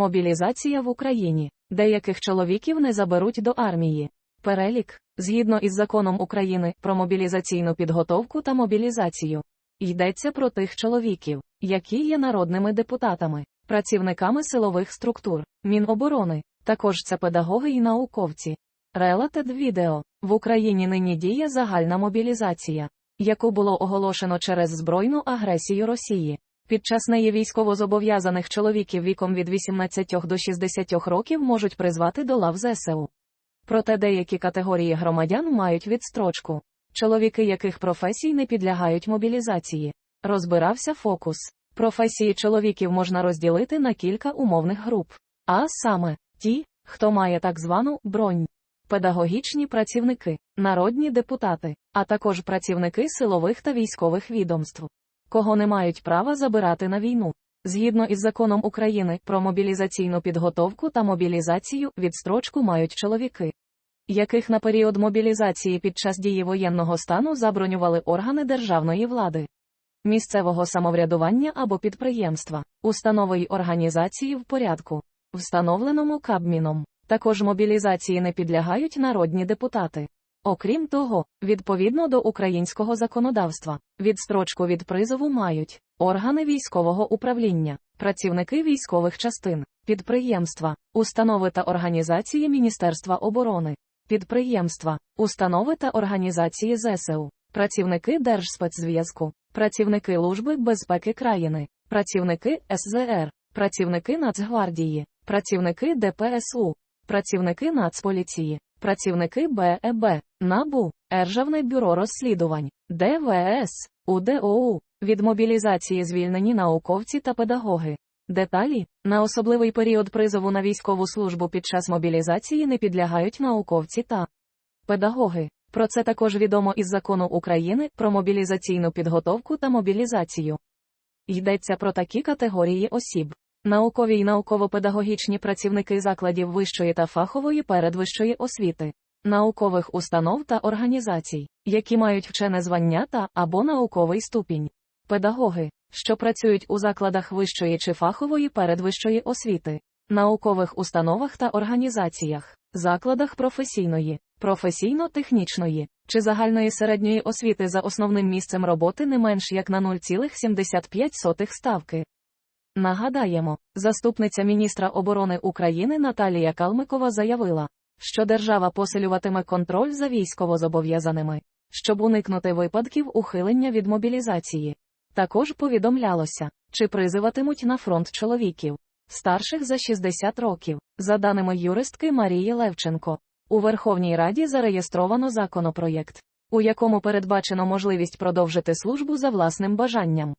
Мобілізація в Україні. Деяких чоловіків не заберуть до армії. Перелік згідно із законом України про мобілізаційну підготовку та мобілізацію. Йдеться про тих чоловіків, які є народними депутатами, працівниками силових структур, Міноборони, також це педагоги і науковці. Related відео в Україні нині діє загальна мобілізація, яку було оголошено через збройну агресію Росії. Під час неї військовозобов'язаних чоловіків віком від 18 до 60 років можуть призвати до лав ЗСУ. Проте деякі категорії громадян мають відстрочку, чоловіки яких професій не підлягають мобілізації. Розбирався фокус. Професії чоловіків можна розділити на кілька умовних груп, а саме ті, хто має так звану бронь, педагогічні працівники, народні депутати, а також працівники силових та військових відомств, кого не мають права забирати на війну. Згідно із законом України про мобілізаційну підготовку та мобілізацію, відстрочку мають чоловіки, яких на період мобілізації під час дії воєнного стану забронювали органи державної влади, місцевого самоврядування або підприємства, установи й організації в порядку, встановленому Кабміном. Також мобілізації не підлягають народні депутати. Окрім того, відповідно до українського законодавства, відстрочку від призову мають органи військового управління, працівники військових частин, підприємства, установи та організації Міністерства оборони, підприємства, установи та організації ЗСУ, працівники Держспецзв'язку, працівники Служби безпеки країни, працівники СЗР, працівники Нацгвардії, працівники ДПСУ, працівники Нацполіції, працівники БЕБ, НАБУ, Державне бюро розслідувань, ДВС, УДОУ, від мобілізації звільнені науковці та педагоги. Деталі на особливий період призову на військову службу під час мобілізації не підлягають науковці та педагоги. Про це також відомо із закону України про мобілізаційну підготовку та мобілізацію. Йдеться про такі категорії осіб. Наукові й науково-педагогічні працівники закладів вищої та фахової передвищої освіти, наукових установ та організацій, які мають вчене звання та або науковий ступінь, педагоги, що працюють у закладах вищої чи фахової передвищої освіти, наукових установах та організаціях, закладах професійної, професійно-технічної чи загальної середньої освіти за основним місцем роботи не менш як на 0,75 ставки. Нагадаємо, заступниця міністра оборони України Наталія Калмикова заявила, що держава посилюватиме контроль за військовозобов'язаними, щоб уникнути випадків ухилення від мобілізації. Також повідомлялося, чи призиватимуть на фронт чоловіків, старших за 60 років, за даними юристки Марії Левченко. У Верховній Раді зареєстровано законопроєкт, у якому передбачено можливість продовжити службу за власним бажанням.